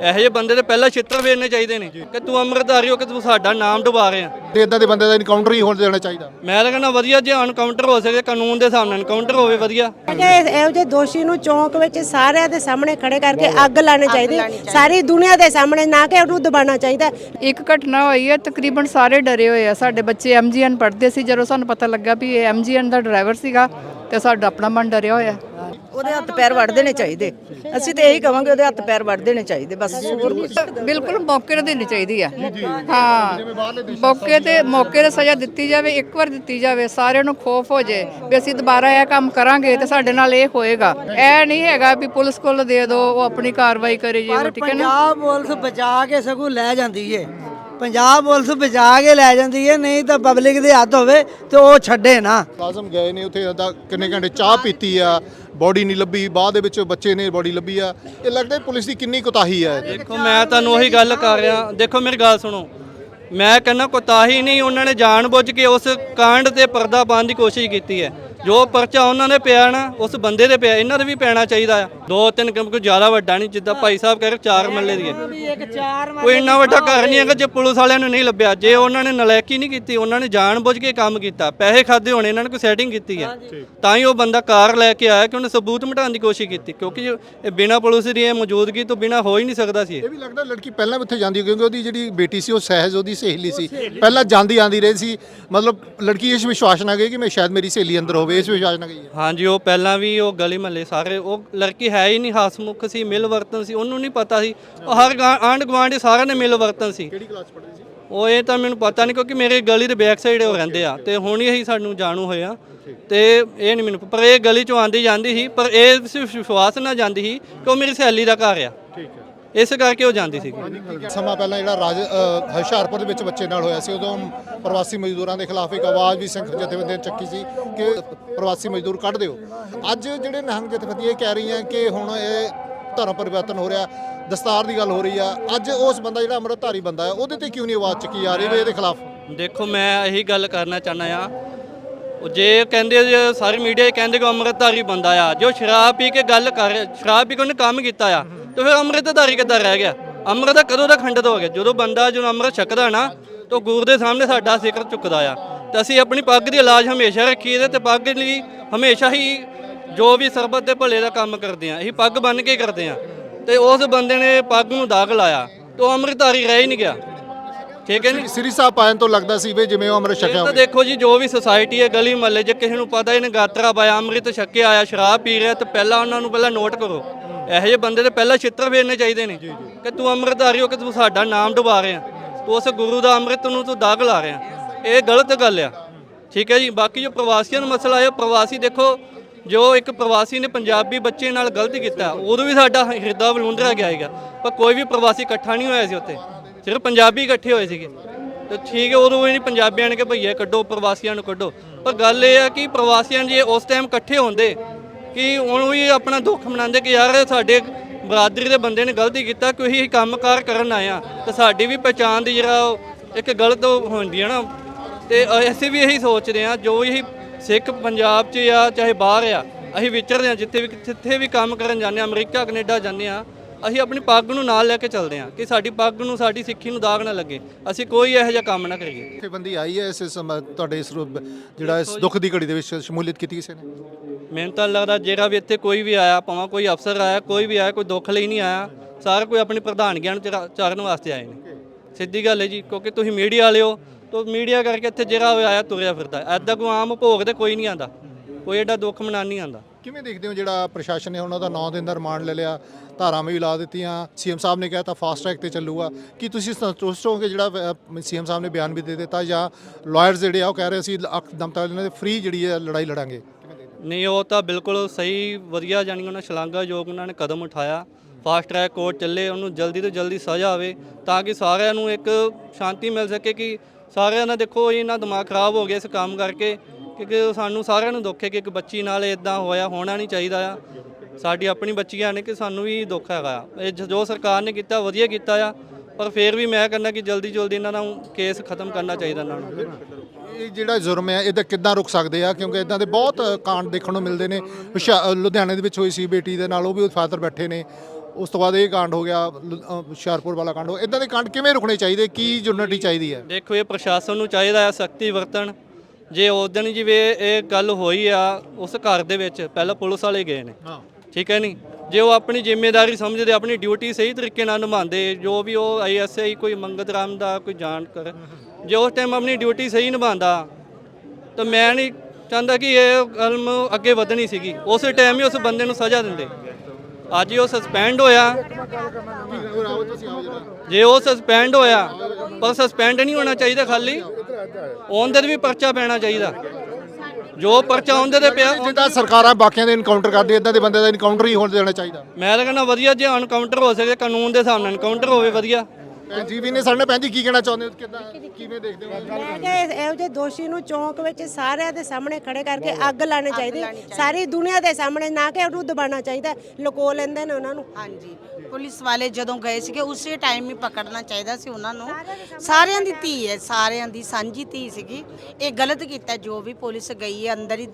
ਇਹੋ ਜਿਹੇ ਬੰਦੇ ਦੇ ਪਹਿਲਾਂ ਛਿੱਤਰ ਵੇਰਨੇ ਚਾਹੀਦੇ ਨੇ ਕਿ ਤੂੰ ਅੰਮ੍ਰਿਤਧਾਰੀ ਹੋ ਕਿ ਤੂੰ ਸਾਡਾ ਨਾਮ ਡੁਬਾ ਰਿਹਾ। ਤੇ ਇਦਾਂ ਦੇ ਬੰਦੇ ਦਾ ਇਨਕਾਊਂਟਰ ਹੀ ਹੋਣ ਦੇਣਾ ਚਾਹੀਦਾ। ਮੈਂ ਤਾਂ ਕਹਿੰਦਾ ਵਧੀਆ ਜੇ ਐਨਕਾਊਂਟਰ ਹੋ ਸਕੇ ਕਾਨੂੰਨ ਦੇ ਹਿਸਾਬ ਨਾਲ ਐਨਕਾਊਂਟਰ ਹੋਵੇ ਵਧੀਆ। ਕਿ ਇਹੋ ਜਿਹੇ ਦੋਸ਼ੀ ਨੂੰ ਚੌਂਕ ਵਿੱਚ ਸਾਰਿਆਂ ਦੇ ਸਾਹਮਣੇ ਖੜੇ ਕਰਕੇ ਅੱਗ ਲਾਣੀ ਚਾਹੀਦੀ। ਸਾਰੀ ਦੁਨੀਆ ਦੇ ਸਾਹਮਣੇ ਨਾ ਕਿ ਉਹਨੂੰ ਦਬਾਉਣਾ ਚਾਹੀਦਾ। ਇੱਕ ਘਟਨਾ ਹੋਈ ਹੈ ਤਕਰੀਬਨ ਸਾਰੇ ਡਰੇ ਹੋਏ ਆ। ਸਾਡੇ ਬੱਚੇ ਐਮਜੀਐਨ ਪੜ੍ਹਦੇ ਸੀ ਜਦੋਂ ਸਾਨੂੰ ਪਤਾ ਲੱਗਾ ਵੀ ਇਹ ਐਮਜੀਐਨ ਦਾ ਡਰਾਈਵਰ ਸੀਗਾ ਤੇ ਸਾਡਾ ਆਪਣਾ ਮਨ ਡਰਿਆ ਹੋਇਆ। ਉਹਦੇ ਹੱਥ ਪੈਰ ਵੜ ਦੇਣੇ ਚਾਹੀਦੇ। ਅਸੀਂ ਤੇ ਇਹੀ ਕਵਾਂਗੇ ਉਹਦੇ ਹੱਥ ਪੈਰ ਵੜ ਦੇਣੇ ਚਾਹੀਦੇ ਬਸ। ਹੋਰ ਬਿਲਕੁਲ ਮੌਕੇ ਤੇ ਦੇਣੀ ਚਾਹੀਦੀ ਆ। ਹਾਂ ਮੌਕੇ ਤੇ ਮੌਕੇ ਤੇ ਸਜ਼ਾ ਦਿੱਤੀ ਜਾਵੇ ਇੱਕ ਵਾਰ ਦਿੱਤੀ ਜਾਵੇ ਸਾਰਿਆਂ ਨੂੰ ਖੋਫ ਹੋ ਜੇ ਵੀ ਅਸੀਂ ਦੁਬਾਰਾ ਇਹ ਕੰਮ ਕਰਾਂਗੇ ਤੇ ਸਾਡੇ ਨਾਲ ਇਹ ਹੋਏਗਾ। ਇਹ ਨਹੀਂ ਹੈਗਾ ਵੀ ਪੁਲਿਸ ਕੋਲ ਦੇ ਦਿਓ ਉਹ ਆਪਣੀ ਕਾਰਵਾਈ ਕਰੇ ਜੀ ਉਹ ਠੀਕ ਹੈ ਨਾ? ਪੰਜਾਬ ਪੁਲਿਸ ਬਚਾ ਕੇ ਸਗੋਂ ਲੈ ਜਾਂਦੀ ਏ। ਪੰਜਾਬ ਪੁਲਿਸ ਬਚਾ ਕੇ ਲੈ ਜਾਂਦੀ ਏ ਨਹੀਂ ਤਾਂ ਪਬਲਿਕ ਦੇ ਹੱਥ ਹੋਵੇ ਤੇ ਉਹ ਛੱਡੇ ਨਾ। ਲਾਜ਼ਮ ਗਏ ਨੇ ਉੱਥੇ ਅੱਧਾ ਕਿੰਨੇ ਘੰਟੇ ਚਾਹ ਪੀਤੀ ਆ ਬੋਡੀ ਨਹੀਂ ਲੱਭੀ ਬਾਅਦ ਦੇ ਵਿੱਚ ਬੱਚੇ ਨੇ ਬੋਡੀ ਲੱਭੀ ਆ। ਇਹ ਲੱਗਦਾ ਪੁਲਿਸ ਦੀ ਕਿੰਨੀ ਕੁਤਾਹੀ ਹੈ ਦੇਖੋ ਮੈਂ ਤੁਹਾਨੂੰ ਉਹੀ ਗੱਲ ਕਰ ਰਿਹਾ। ਦੇਖੋ ਮੇਰੀ ਗੱਲ ਸੁਣੋ। ਮੈਂ ਕਹਿੰਦਾ ਕੋਤਾਹੀ ਨਹੀਂ ਉਹਨਾਂ ਨੇ ਜਾਣਬੁੱਝ ਕੇ ਉਸ ਕਾਂਡ ਤੇ ਪਰਦਾ ਪਾਉਣ ਦੀ ਕੋਸ਼ਿਸ਼ ਕੀਤੀ ਹੈ। ਜੋ ਪਰਚਾ ਉਹਨਾਂ ਨੇ ਪਿਆ ਨਾ ਉਸ ਬੰਦੇ ਦੇ ਪਿਆ ਇਹਨਾਂ ਦੇ ਵੀ ਪੈਣਾ ਚਾਹੀਦਾ ਆ। ਦੋ ਤਿੰਨ ਕੰਮ ਕੋਈ ਜ਼ਿਆਦਾ ਵੱਡਾ ਨਹੀਂ ਜਿੱਦਾਂ ਭਾਈ ਸਾਹਿਬ ਕਹਿ ਰਹੇ ਚਾਰ ਮੱਲੇ ਦੀ ਹੈ ਇੱਕ ਚਾਰ ਕੋਈ ਇੰਨਾ ਵੱਡਾ ਘਰ ਨਹੀਂ ਹੈਗਾ ਜੇ ਪੁਲਿਸ ਵਾਲਿਆਂ ਨੂੰ ਨਹੀਂ ਲੱਭਿਆ। ਜੇ ਉਹਨਾਂ ਨੇ ਨਲਾਇਕੀ ਨਹੀਂ ਕੀਤੀ ਉਹਨਾਂ ਨੇ ਜਾਣਬੁੱਝ ਕੇ ਕੰਮ ਕੀਤਾ ਪੈਸੇ ਖਾਦੇ ਹੋਣੇ ਇਹਨਾਂ ਨੇ ਕੋਈ ਸੈਟਿੰਗ ਕੀਤੀ ਹੈ ਤਾਂ ਹੀ ਉਹ ਬੰਦਾ ਕਾਰ ਲੈ ਕੇ ਆਇਆ ਕਿ ਉਹਨੇ ਸਬੂਤ ਮਿਟਾਉਣ ਦੀ ਕੋਸ਼ਿਸ਼ ਕੀਤੀ ਕਿਉਂਕਿ ਇਹ ਬਿਨਾ ਪੁਲਿਸ ਦੀ ਇਹ ਮੌਜੂਦਗੀ ਤੋਂ ਬਿਨਾ ਹੋ ਹੀ ਨਹੀਂ ਸਕਦਾ ਸੀ ਇਹ। ਇਹ ਵੀ ਲੱਗਦਾ ਲੜਕੀ ਪਹਿਲਾਂ ਵੀ ਉੱਥੇ ਜਾਂਦੀ ਕਿਉਂਕਿ ਉਹਦੀ ਜਿਹੜੀ ਬੇਟੀ ਸੀ ਉਹ ਸਹਿਜ ਉਹਦੀ ਸਹੇਲੀ ਸੀ। ਪਹਿਲਾਂ ਜਾਂਦੀ ਆਂਦੀ ਰਹੀ ਸੀ। ਮਤਲਬ ਲੜਕੀ ਇਸ ਵਿਸ਼ਵਾਸ ਨਾਲ ਗਈ ਕਿ ਮੈਂ ਸ਼ਾਇਦ ਮੇਰੀ ਸਹੇਲੀ ਅੰਦਰ ਹੋਵੇ। ਇਸ ਵਿਸ਼ਵਾਸ ਨਾਲ ਗਈ ਹੈ। ਹਾਂਜੀ ਉਹ ਪਹਿਲਾਂ ਵੀ ਉਹ ਗਲੀ ਮਹੱਲੇ ਸਾਰੇ ਉਹ ਲੜਕੀ ਹੈ ਹੀ ਨਹੀਂ ਹਸਮੁਖ ਸੀ ਮਿਲ ਵਰਤਨ ਸੀ ਉਹਨੂੰ ਨਹੀਂ ਪਤਾ ਸੀ। ਉਹ ਹਰ ਗਾ- ਆਂਢ ਗੁਆਂਢ ਸਾਰਿਆਂ ਨੇ ਮਿਲ ਵਰਤਨ ਸੀ। ਕਿਹੜੀ ਕਲਾਸ ਪੜ੍ਹਦੀ ਸੀ? ਉਹ ਇਹ ਤਾਂ ਮੈਨੂੰ ਪਤਾ ਨਹੀਂ ਕਿਉਂਕਿ ਮੇਰੇ ਗਲੀ ਦੇ ਬੈਕ ਸਾਈਡ ਉਹ ਰਹਿੰਦੇ ਆ ਤੇ ਹੁਣ ਹੀ ਅਸੀਂ ਸਾਨੂੰ ਜਾਣੂ ਹੋਇਆ ਤੇ ਇਹ ਨਹੀਂ ਮੈਨੂੰ ਪਰ ਇਹ ਗਲੀ ਚੋਂ ਆਂਦੀ ਜਾਂਦੀ ਸੀ ਪਰ ਇਹ ਸਿਰਫ ਵਿਸ਼ਵਾਸ ਨਾਲ ਜਾਂਦੀ ਸੀ ਕਿ ਉਹ ਮੇਰੀ ਸਹੇਲੀ ਦਾ ਘਰ ਆ। ਠੀਕ ਹੈ। ਇਸ ਕਰਕੇ ਉਹ ਜਾਂਦੀ ਸੀ ਸਮਾਂ ਪਹਿਲਾਂ ਜਿਹੜਾ ਰਾਜ ਅ, ਹੁਸ਼ਿਆਰਪੁਰ ਦੇ ਵਿੱਚ ਬੱਚੇ ਨਾਲ ਹੋਇਆ ਸੀ ਉਦੋਂ ਪ੍ਰਵਾਸੀ ਮਜ਼ਦੂਰਾਂ ਦੇ ਖਿਲਾਫ ਇੱਕ ਆਵਾਜ਼ ਵੀ ਸਿੰਘ ਜਥੇਬੰਦੀਆਂ ਨੇ ਚੱਕੀ ਸੀ ਕਿ ਪ੍ਰਵਾਸੀ ਮਜ਼ਦੂਰ ਕੱਢ ਦਿਓ। ਅੱਜ ਜਿਹੜੇ ਨਿਹੰਗ ਜਥੇਬੰਦੀਆਂ ਇਹ ਕਹਿ ਰਹੀਆਂ ਕਿ ਹੁਣ ਇਹ ਧਰਮ ਪਰਿਵਰਤਨ ਹੋ ਰਿਹਾ ਦਸਤਾਰ ਦੀ ਗੱਲ ਹੋ ਰਹੀ ਆ ਅੱਜ ਉਸ ਬੰਦਾ ਜਿਹੜਾ ਅੰਮ੍ਰਿਤਧਾਰੀ ਬੰਦਾ ਹੈ ਉਹਦੇ ਤੇ ਕਿਉਂ ਨਹੀਂ ਆਵਾਜ਼ ਚੱਕੀ ਜਾ ਰਹੀ ਵੀ ਇਹਦੇ ਖਿਲਾਫ? ਦੇਖੋ ਮੈਂ ਇਹੀ ਗੱਲ ਕਰਨਾ ਚਾਹੁੰਦਾ ਆ ਉਹ ਜੇ ਕਹਿੰਦੇ ਜੇ ਸਾਰੀ ਮੀਡੀਆ ਕਹਿੰਦੇ ਕਿ ਅੰਮ੍ਰਿਤਧਾਰੀ ਬੰਦਾ ਆ ਜੋ ਸ਼ਰਾਬ ਪੀ ਕੇ ਗੱਲ ਕਰ ਰਿਹਾ ਸ਼ਰਾਬ ਪੀ ਕੇ ਉਹਨੇ ਕੰਮ ਕੀਤਾ ਆ ਤੇ ਫਿਰ ਅੰਮ੍ਰਿਤਧਾਰੀ ਕਿੱਦਾਂ ਰਹਿ ਗਿਆ? ਅੰਮ੍ਰਿਤ ਕਦੋਂ ਦਾ ਖੰਡਿਤ ਹੋ ਗਿਆ? ਜਦੋਂ ਬੰਦਾ ਜਦੋਂ ਅੰਮ੍ਰਿਤ ਛਕਦਾ ਨਾ ਤਾਂ ਗੁਰੂ ਦੇ ਸਾਹਮਣੇ ਸਾਡਾ ਸਿਖਰ ਚੁੱਕਦਾ ਆ। ਤੇ ਅਸੀਂ ਆਪਣੀ ਪੱਗ ਦੀ ਇਲਾਜ ਹਮੇਸ਼ਾ ਰੱਖੀ ਤੇ ਪੱਗ ਲਈ ਹਮੇਸ਼ਾ ਹੀ ਜੋ ਵੀ ਸਰਬਤ ਦੇ ਭਲੇ ਦਾ ਕੰਮ ਕਰਦੇ ਆ ਅਸੀਂ ਪੱਗ ਬੰਨ ਕੇ ਕਰਦੇ ਆ। ਤੇ ਉਸ ਬੰਦੇ ਨੇ ਪੱਗ ਨੂੰ ਦਾਗ ਲਾਇਆ ਤੇ ਉਹ ਅੰਮ੍ਰਿਤਧਾਰੀ ਰਹਿ ਹੀ ਨਹੀਂ ਗਿਆ। ਠੀਕ ਹੈ ਨੀ ਸ੍ਰੀ ਸਾਹਿਬ ਪਾਇਨ ਤੋਂ ਲੱਗਦਾ ਸੀ ਵੀ ਜਿਵੇਂ ਉਹ ਅੰਮ੍ਰਿਤ ਛਕਿਆ ਤਾਂ ਦੇਖੋ ਜੀ ਜੋ ਵੀ ਸੁਸਾਇਟੀ ਹੈ ਗਲੀ ਮਹੱਲੇ 'ਚ ਕਿਸੇ ਨੂੰ ਪਤਾ ਇਹਨੇ ਗਾਤਰਾ ਪਾਇਆ ਅੰਮ੍ਰਿਤ ਛਕਿਆ ਆਇਆ ਸ਼ਰਾਬ ਪੀ ਰਿਹਾ ਤੇ ਪਹਿਲਾਂ ਉਹਨਾਂ ਨੂੰ ਪਹਿਲਾਂ ਨੋਟ ਕਰੋ। ਇਹੋ ਜਿਹੇ ਬੰਦੇ ਦੇ ਪਹਿਲਾਂ ਛਿੱਤਰ ਫੇਰਨੇ ਚਾਹੀਦੇ ਨੇ ਕਿ ਤੂੰ ਅੰਮ੍ਰਿਤਧਾਰੀ ਹੋ ਕਿ ਤੂੰ ਸਾਡਾ ਨਾਮ ਡੁਬਾ ਰਿਹਾ। ਤੂੰ ਉਸ ਗੁਰੂ ਦਾ ਅੰਮ੍ਰਿਤ ਨੂੰ ਤੂੰ ਦਾਗ ਲਾ ਰਿਹਾ। ਇਹ ਗਲਤ ਗੱਲ ਆ। ਠੀਕ ਹੈ ਜੀ ਬਾਕੀ ਜੋ ਪ੍ਰਵਾਸੀਆਂ ਦਾ ਮਸਲਾ ਹੈ ਪ੍ਰਵਾਸੀ ਦੇਖੋ ਜੋ ਇੱਕ ਪ੍ਰਵਾਸੀ ਨੇ ਪੰਜਾਬੀ ਬੱਚੇ ਨਾਲ ਗਲਤ ਕੀਤਾ ਉਦੋਂ ਵੀ ਸਾਡਾ ਹਿਰਦਾ ਬਲੂੰਦਰਾ ਗਿਆ ਹੈਗਾ ਪਰ ਕੋਈ ਵੀ ਪ੍ਰਵਾਸੀ ਇਕੱਠਾ ਨਹੀਂ ਹੋਇਆ ਸੀ ਉੱਥੇ। ਸਿਰਫ ਪੰਜਾਬੀ ਇਕੱਠੇ ਹੋਏ ਸੀਗੇ। ਤੇ ਠੀਕ ਹੈ ਉਦੋਂ ਵੀ ਨਹੀਂ ਪੰਜਾਬੀਆਂ ਨੇ ਕਿ ਭਈਏ ਕੱਢੋ ਪ੍ਰਵਾਸੀਆਂ ਨੂੰ ਕੱਢੋ। ਪਰ ਗੱਲ ਇਹ ਹੈ ਕਿ ਪ੍ਰਵਾਸੀਆਂ ਜੇ ਉਸ ਟਾਈਮ ਇਕੱਠੇ ਹੁੰਦੇ ਕਿ ਹੁਣ ਵੀ ਆਪਣਾ ਦੁੱਖ ਮਨਾਉਂਦੇ ਕਿ ਯਾਰ ਸਾਡੇ ਬਰਾਦਰੀ ਦੇ ਬੰਦੇ ਨੇ ਗਲਤੀ ਕੀਤਾ ਕੋਈ ਅਸੀਂ ਕੰਮਕਾਰ ਕਰਨ ਆਇਆ ਤੇ ਸਾਡੀ ਵੀ ਪਛਾਣ ਦੀ ਜਿਹੜਾ ਉਹ ਇੱਕ ਗਲਤ ਹੁੰਦੀ ਹੈ ਨਾ। ਤੇ ਅਸੀਂ ਵੀ ਇਹੀ ਸੋਚਦੇ ਹਾਂ, ਜੋ ਇਹੀ ਸਿੱਖ ਪੰਜਾਬ 'ਚ ਆ, ਚਾਹੇ ਬਾਹਰ ਆ, ਅਸੀਂ ਵਿਚਰਦੇ ਹਾਂ, ਜਿੱਥੇ ਵੀ ਜਿੱਥੇ ਵੀ ਕੰਮ ਕਰਨ ਜਾਂਦੇ ਹਾਂ, ਅਮਰੀਕਾ, ਕੈਨੇਡਾ ਜਾਂਦੇ ਹਾਂ ਅਸੀਂ ਆਪਣੀ ਪੱਗ ਨੂੰ ਨਾਲ ਲੈ ਕੇ ਚੱਲਦੇ ਹਾਂ ਕਿ ਸਾਡੀ ਪੱਗ ਨੂੰ ਸਾਡੀ ਸਿੱਖੀ ਨੂੰ ਦਾਗ ਨਾ ਲੱਗੇ। ਅਸੀਂ ਕੋਈ ਇਹੋ ਜਿਹਾ ਕੰਮ ਨਾ ਕਰੀਏ। ਜਥੇਬੰਦੀ ਆਈ ਹੈ ਇਸ ਸਮ- ਤੁਹਾਡੇ ਇਸ ਰੂਪ- ਜਿਹੜਾ ਇਸ ਦੁੱਖ ਦੀ ਘੜੀ ਦੇ ਵਿੱਚ ਸ਼ਮੂਲੀਅਤ ਕੀਤੀ ਕਿਸੇ ਨੇ? ਮੈਨੂੰ ਤਾਂ ਲੱਗਦਾ ਜਿਹੜਾ ਵੀ ਇੱਥੇ ਕੋਈ ਵੀ ਆਇਆ ਭਾਵੇਂ ਕੋਈ ਅਫਸਰ ਆਇਆ ਕੋਈ ਵੀ ਆਇਆ ਕੋਈ ਦੁੱਖ ਲਈ ਨਹੀਂ ਆਇਆ ਸਾਰਾ ਕੋਈ ਆਪਣੀ ਪ੍ਰਧਾਨਗੀ ਨੂੰ ਚਰਾ- ਚਾਰਨ ਵਾਸਤੇ ਆਏ ਨੇ। ਸਿੱਧੀ ਗੱਲ ਹੈ ਜੀ ਕਿਉਂਕਿ ਤੁਸੀਂ ਮੀਡੀਆ ਵਾਲੇ ਹੋ ਤਾਂ ਮੀਡੀਆ ਕਰਕੇ ਇੱਥੇ ਜਿਹੜਾ ਵੀ ਆਇਆ ਤੁਰਿਆ ਫਿਰਦਾ। ਐਦਾਂ ਕੋਈ ਆਮ ਭੋਗ ਤੇ ਕੋਈ ਨਹੀਂ ਆਂਦਾ। ਕੋਈ ਐਡਾ ਦੁੱਖ ਮਨਾਉਣ ਨਹੀਂ ਆਂਦਾ ਕਿਵੇਂ ਦੇਖਦੇ ਹੋ ਜਿਹੜਾ ਪ੍ਰਸ਼ਾਸਨ ਨੇ ਉਹਨਾਂ ਦਾ 9 ਦਿਨ ਦਾ ਰਿਮਾਂਡ ਲੈ ਲਿਆ ਧਾਰਾਵਾਂ ਵੀ ਲਾ ਦਿੱਤੀਆਂ ਸੀਐਮ ਸਾਹਿਬ ਨੇ ਕਿਹਾ ਤਾਂ ਫਾਸਟ ਟਰੈਕ ਤੇ ਚੱਲੂਗਾ। ਕੀ ਤੁਸੀਂ ਸੰਤੁਸ਼ਟ ਹੋ ਕਿ ਜਿਹੜਾ ਸੀਐਮ ਸਾਹਿਬ ਨੇ ਬਿਆਨ ਵੀ ਦੇ ਦਿੱਤਾ ਜਾਂ ਲਾਇਰਸ ਜਿਹੜੇ ਆ ਉਹ ਕਹਿ ਰਹੇ ਸੀ ਅੱਖ ਦਮ ਤੱਕ ਇਹਨਾਂ ਦੇ ਫ੍ਰੀ ਜਿਹੜੀ ਹੈ ਲੜਾਈ ਲੜਾਂਗੇ? ਨਹੀਂ ਉਹ ਤਾਂ ਬਿਲਕੁਲ ਸਹੀ ਵਧੀਆ ਜਾਨੀ ਉਹਨਾਂ ਸ਼ਲਾਘਾਯੋਗ ਉਹਨਾਂ ਨੇ ਕਦਮ ਉਠਾਇਆ। ਫਾਸਟ ਟਰੈਕ ਕੋਰਟ ਚੱਲੇ ਉਹਨੂੰ ਜਲਦੀ ਤੋਂ ਜਲਦੀ ਸਜ਼ਾ ਆਵੇ ਤਾਂ ਕਿ ਸਾਰਿਆਂ ਨੂੰ ਇੱਕ ਸ਼ਾਂਤੀ ਮਿਲ ਸਕੇ ਕਿ ਸਾਰਿਆਂ ਦਾ ਦੇਖੋ ਇਹਨਾਂ ਦਿਮਾਗ ਖਰਾਬ ਹੋ ਗਿਆ ਇਸ ਕੰਮ ਕਰਕੇ। ਕਿਉਂਕਿ ਸਾਨੂੰ ਸਾਰਿਆਂ ਨੂੰ ਦੁੱਖ ਹੈ ਕਿ ਇੱਕ ਬੱਚੀ ਨਾਲ ਇਦਾਂ ਹੋਇਆ ਹੋਣਾ ਨਹੀਂ ਚਾਹੀਦਾ। ਆ ਸਾਡੀ ਆਪਣੀ ਬੱਚੀਆਂ ਨੇ ਕਿ ਸਾਨੂੰ ਵੀ ਦੁੱਖ ਹੈਗਾ। ਆ ਇਹ ਜ- ਸਰਕਾਰ ਨੇ ਕੀਤਾ ਵਧੀਆ ਕੀਤਾ ਆ। ਪਰ ਫਿਰ ਵੀ ਮੈਂ ਕਹਿੰਦਾ ਕਿ ਜਲਦੀ ਜਲਦੀ ਇਹਨਾਂ ਦਾ ਕੇਸ ਖਤਮ ਕਰਨਾ ਚਾਹੀਦਾ ਇਹਨਾਂ ਨੂੰ। ਇਹ ਜਿਹੜਾ ਜੁਰਮ ਹੈ ਇਹਦਾ ਕਿੱਦਾਂ ਰੁਕ ਸਕਦੇ ਆ? ਕਿਉਂਕਿ ਇਦਾਂ ਦੇ ਬਹੁਤ ਕਾਂਡ ਦੇਖਣ ਨੂੰ ਮਿਲਦੇ ਨੇ। ਹੁਸ਼ਿਆ- ਅ, ਲੁਧਿਆਣੇ ਦੇ ਵਿੱਚ ਹੋਈ ਸੀ ਬੇਟੀ ਦੇ ਨਾਲ ਉਹ ਵੀ ਫਾਦਰ ਬੈਠੇ ਨੇ। ਉਸ ਤੋਂ ਬਾਅਦ ਇਹ ਕਾਂਡ ਹੋ ਗਿਆ ਲ- ਅ, ਹੁਸ਼ਿਆਰਪੁਰ ਵਾਲਾ ਕਾਂਡ। ਹੋ ਇਦਾਂ ਦੇ ਕਾਂਡ ਕਿਵੇਂ ਰੁਕਣੇ ਚਾਹੀਦੇ? ਕੀ ਯੂਨਿਟੀ ਚਾਹੀਦੀ ਹੈ? ਦੇਖੋ ਇਹ ਪ੍ਰਸ਼ਾਸਨ ਨੂੰ ਚਾਹੀਦਾ ਹੈ ਸਖਤੀ ਵਰਤਣ। ਜੇ ਉਦਣ ਜਿਵੇਂ ਇਹ ਗੱਲ ਹੋਈ ਆ ਉਸ ਘਰ ਦੇ ਵਿੱਚ ਪਹਿਲਾਂ ਪੁਲਿਸ ਵਾਲੇ ਗਏ ਨੇ। ਹਾਂ। ਠੀਕ ਹੈ ਨਹੀਂ ਜੇ ਉਹ ਆਪਣੀ ਜ਼ਿੰਮੇਵਾਰੀ ਸਮਝਦੇ ਆਪਣੀ ਡਿਊਟੀ ਸਹੀ ਤਰੀਕੇ ਨਾਲ ਨਿਭਾਉਂਦੇ ਜੋ ਵੀ ਉਹ ਆਈਐਸਆਈ ਕੋਈ ਮੰਗਤ ਰਾਮ ਦਾ ਕੋਈ ਜਾਣ ਕਰ ਜੇ ਉਸ ਟਾਈਮ ਆਪਣੀ ਡਿਊਟੀ ਸਹੀ ਨਿਭਾਉਂਦਾ ਤਾਂ ਮੈਂ ਨਹੀਂ ਚਾਹੁੰਦਾ ਕਿ ਇਹ ਕਲਮ ਅੱਗੇ ਵਧਣੀ ਸੀਗੀ। ਉਸੇ ਟਾਈਮ ਹੀ ਉਸ ਬੰਦੇ ਨੂੰ ਸਜ਼ਾ ਦਿੰਦੇ। ਅੱਜ ਹੀ ਉਹ ਸਸਪੈਂਡ ਹੋਇਆ। ਜੇ ਉਹ ਸਸਪੈਂਡ ਹੋਇਆ ਪਰ ਸਸਪੈਂਡ ਨਹੀਂ ਹੋਣਾ ਚਾਹੀਦਾ ਖਾਲੀ। ਉਹਦੇ ਤੇ ਵੀ ਪਰਚਾ ਪੈਣਾ ਚਾਹੀਦਾ। ਜੋ ਪਰਚਾ ਉਹਦੇ ਤੇ ਪਿਆ ਜਿੱਦਾਂ ਸਰਕਾਰਾਂ ਬਾਕੀਆਂ ਦੇ ਇਨਕਾਊਂਟਰ ਕਰਦੀ ਇਦਾਂ ਦੇ ਬੰਦੇ ਦਾ ਇਨਕਾਊਂਟਰ ਹੀ ਹੋਣ ਦੇਣਾ ਚਾਹੀਦਾ। ਮੈਂ ਤਾਂ ਕਹਿੰਦਾ ਵਧੀਆ ਜੇ ਐਨਕਾਊਂਟਰ ਹੋ ਸਕੇ ਕਾਨੂੰਨ ਦੇ ਹਿਸਾਬ ਨਾਲ ਐਨਕਾਊਂਟਰ ਹੋਵੇ ਵਧੀਆ। ਜੀ ਵੀ ਨੇ ਸਾਡੇ ਭੈਣ ਜੀ ਕੀ ਕਹਿਣਾ ਚਾਹੁੰਦੇ ਹੋ? ਕਿੱਦਾਂ ਕਿਵੇਂ ਦੇਖਦੇ ਹੋ? ਮੈਂ ਕਿਹਾ ਇਹ- ਇਹੋ ਜਿਹੇ ਦੋਸ਼ੀ ਨੂੰ ਚੌਂਕ ਵਿੱਚ ਸਾਰਿਆਂ ਦੇ ਸਾਹਮਣੇ ਖੜੇ ਕਰਕੇ ਅੱਗ ਲਾਣੀ ਚਾਹੀਦੀ। ਸਾਰੀ ਦੁਨੀਆ ਦੇ ਸਾਹਮਣੇ ਨਾ ਕਿ ਉਹਨੂੰ ਦਬਾਉਣਾ ਚਾਹੀਦਾ। ਲੁਕੋ ਲੈਂਦੇ ਨੇ ਉਹਨਾਂ ਨੂੰ। ਹਾਂਜੀ। ਪੁਲਿਸ ਵਾਲੇ ਜਦੋਂ ਗਏ ਸੀਗੇ ਉਸੇ ਟਾਈਮ ਹੀ ਪਕੜਨਾ ਚਾਹੀਦਾ ਸੀ ਉਹਨਾਂ ਨੂੰ। ਸਾਰਿਆਂ ਦੀ ਧੀ ਹੈ ਸਾਰਿਆਂ ਦੀ ਸਾਂਝੀ ਧੀ ਸੀਗੀ। ਇਹ ਗਲਤ ਕੀਤਾ ਜੋ ਵੀ ਪੁਲਿਸ ਗਈ ਹੈ ਅੰਦਰ ਹੀ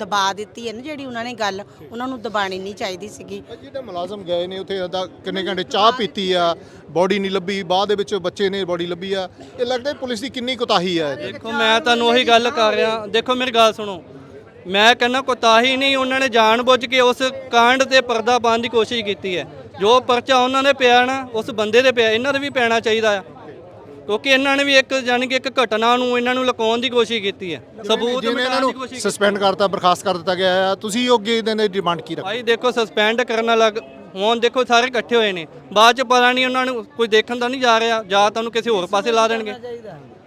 ਦਬਾ ਦਿੱਤੀ ਹੈ ਨਾ ਜਿਹੜੀ ਉਹਨਾਂ ਨੇ ਗੱਲ ਉਹਨਾਂ ਨੂੰ ਦਬਾਣੀ ਨਹੀਂ ਚਾਹੀਦੀ ਸੀਗੀ। ਜਿਹਦੇ ਮੁਲਾਜ਼ਮ ਗਏ ਨੇ ਉੱਥੇ ਅੱਧਾ ਕਿੰਨੇ ਘੰਟੇ ਚਾਹ ਪੀਤੀ ਆ ਬੋਡੀ ਨਹੀਂ ਲੱਭੀ ਬਾਅਦ ਦੇ ਵਿੱਚ ਬੱਚੇ ਨੇ ਬੋਡੀ ਲੱਭੀ ਆ। ਇਹ ਲੱਗਦਾ ਪੁਲਿਸ ਦੀ ਕਿੰਨੀ ਕੁਤਾਹੀ ਹੈ ਦੇਖੋ ਮੈਂ ਤੁਹਾਨੂੰ ਉਹੀ ਗੱਲ ਕਰ ਰਿਹਾ। ਦੇਖੋ ਮੇਰੀ ਗੱਲ ਸੁਣੋ। ਮੈਂ ਕਹਿੰਦਾ ਕੋਤਾਹੀ ਨਹੀਂ ਉਹਨਾਂ ਨੇ ਜਾਣਬੁੱਝ ਕੇ ਉਸ ਕਾਂਡ ਤੇ ਪਰਦਾ ਪਾਉਣ ਦੀ ਕੋਸ਼ਿਸ਼ ਕੀਤੀ ਹੈ। ਜੋ ਪਰਚਾ ਉਹਨਾਂ ਨੇ ਪਿਆ ਨਾ ਉਸ ਬੰਦੇ ਦੇ ਪਿਆ ਇਹਨਾਂ ਦੇ ਵੀ ਪੈਣਾ ਚਾਹੀਦਾ ਆ। ਕਿਉਂਕਿ ਇਹਨਾਂ ਨੇ ਵੀ ਇੱਕ ਜਾਣੀ ਕਿ ਇੱਕ ਘਟਨਾ ਨੂੰ ਇਹਨਾਂ ਨੂੰ ਲੁਕਾਉਣ ਦੀ ਕੋਸ਼ਿਸ਼ ਕੀਤੀ ਹੈ ਸਬੂਤ ਜਿਵੇਂ ਇਹਨਾਂ ਮਿਟਾਉਣ ਦੀ ਨੂੰ ਕੋਸ਼ਿਸ਼ ਸਸਪੈਂਡ ਕਰਤਾ ਬਰਖਾਸਤ ਕਰ ਦਿੱਤਾ ਗਿਆ ਆ ਤੁਸੀਂ ਉਹ ਅੱਗੇ ਇਹਦੇ ਡਿਮਾਂਡ ਕੀ ਰੱਖ ਭਾਈ ਦੇਖੋ ਸਸਪੈਂਡ ਕਰਨ ਲੱਗ ਹੁਣ ਦੇਖੋ ਸਾਰੇ ਇਕੱਠੇ ਹੋਏ ਨੇ। ਬਾਅਦ ਚ ਪਤਾ ਨਹੀਂ ਉਹਨਾਂ ਨੂੰ ਕੋਈ ਦੇਖਣ ਤਾਂ ਨਹੀਂ ਜਾ ਰਿਹਾ ਜਾਂ ਤੁਹਾਨੂੰ ਕਿਸੇ ਹੋਰ ਪਾਸੇ ਲਾ ਦੇਣਗੇ।